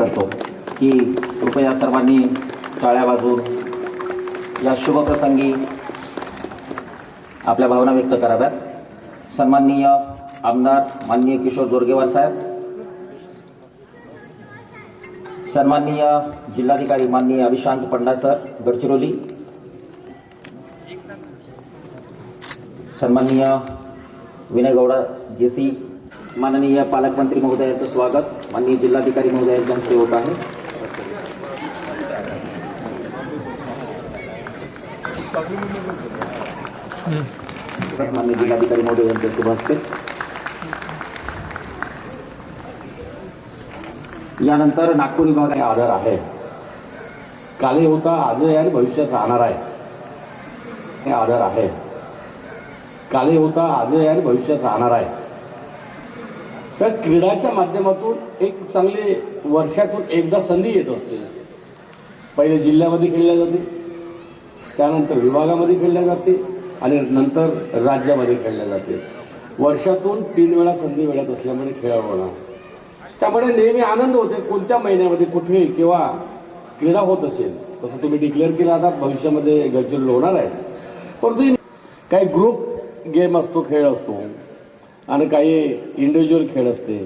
करतो. की कृपया सर्वांनी टाळ्या वाजून या शुभप्रसंगी आपल्या भावना व्यक्त कराव्यात सन्माननीय आमदार माननीय किशोर जोरगेवार साहेब. सन्माननीय जिल्हाधिकारी माननीय अभिशांत पंडा सर गडचिरोली. सन्माननीय विनय गौडा जे सी माननीय पालकमंत्री महोदयांचं स्वागत. माननीय जिल्हाधिकारी महोदयांच्या हस्ते होत आहे. माननीय जिल्हाधिकारी महोदय यांच्या शुभ हस्ते यानंतर नागपूर विभाग हे आधार आहे. कालही होता आजही आणि भविष्यात राहणार आहे. हे आधार आहे. कालही होता आजही आणि भविष्यात राहणार आहे. तर क्रीडाच्या माध्यमातून एक चांगली वर्षातून एकदा संधी येत असते. पहिले जिल्ह्यामध्ये खेळल्या जाते त्यानंतर विभागामध्ये खेळल्या जाते आणि नंतर राज्यामध्ये खेळल्या जाते. वर्षातून तीन वेळा संधी मिळत असल्यामुळे खेळाडूंना त्यामुळे नेहमी आनंद होते कोणत्या महिन्यामध्ये कुठे किंवा क्रीडा होत असेल. तसं तुम्ही डिक्लेअर केलं आता भविष्यामध्ये गडचिरोली होणार आहे परंतु काही ग्रुप गेम असतो खेळ असतो. आणि काही इंडिव्हिज्युअल खेळ असते.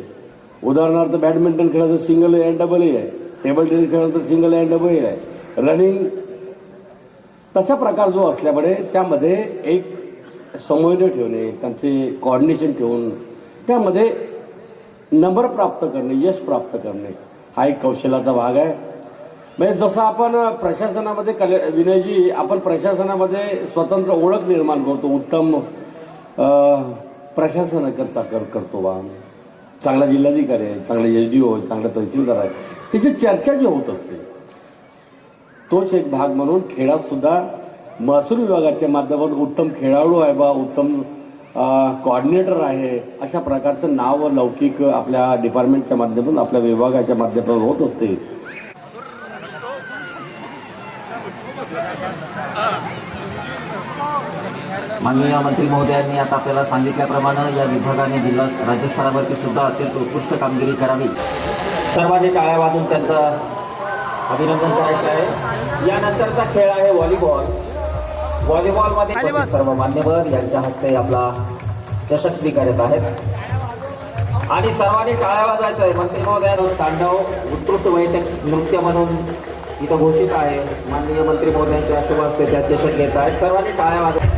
उदाहरणार्थ बॅडमिंटन खेळाचं सिंगल अँड डबल आहे. टेबल टेनिस खेळाचं सिंगल अँड डबल आहे. रनिंग तशा प्रकार जो असल्यामुळे त्यामध्ये एक समन्वय ठेवणे त्यांचे कॉर्डिनेशन ठेवून त्यामध्ये नंबर प्राप्त करणे यश प्राप्त करणे हा एक कौशल्याचा भाग आहे. म्हणजे जसं आपण प्रशासनामध्ये कले विनयजी आपण प्रशासनामध्ये स्वतंत्र ओळख निर्माण करतो उत्तम प्रशासनाकरता कर करतो बा. चांगला जिल्हाधिकारी आहे चांगला एस डी ओ आहे चांगला तहसीलदार आहे. त्याची चर्चा जी होत असते तोच एक भाग म्हणून खेळातसुद्धा महसूल विभागाच्या माध्यमातून उत्तम खेळाडू आहे बा उत्तम कॉर्डिनेटर आहे. अशा प्रकारचं नाव लौकिक आपल्या डिपार्टमेंटच्या माध्यमातून आपल्या विभागाच्या माध्यमातून होत असते. माननीय मंत्री महोदयांनी आता आपल्याला सांगितल्याप्रमाणे या विभागाने जिल्हा राज्यस्तरावरती सुद्धा अत्यंत उत्कृष्ट कामगिरी करावी. सर्वांनी टाळ्या वाजून त्यांचं अभिनंदन करायचं आहे. यानंतरचा खेळ आहे व्हॉलीबॉल. व्हॉलीबॉलमध्ये सर्व मान्यवर यांच्या हस्ते आपला चषक स्वीकारत आहेत. आणि सर्वांनी टाळ्या वाजवायचं आहे. मंत्री महोदयानं तांडव उत्कृष्ट वैयक्तिक नृत्य म्हणून इथं घोषित आहे. माननीय मंत्री महोदयांच्या शुभ हस्ते त्या चषक घेत आहेत. सर्वांनी टाळ्या वाजवा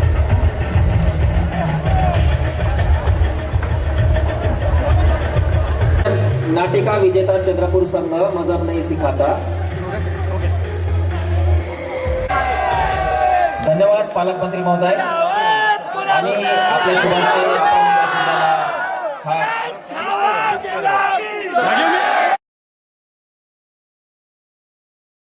नाटिका विजेता चंद्रपूर संघ मजब नाही सिखाता. धन्यवाद पालकमंत्री महोदय. आणि आपल्या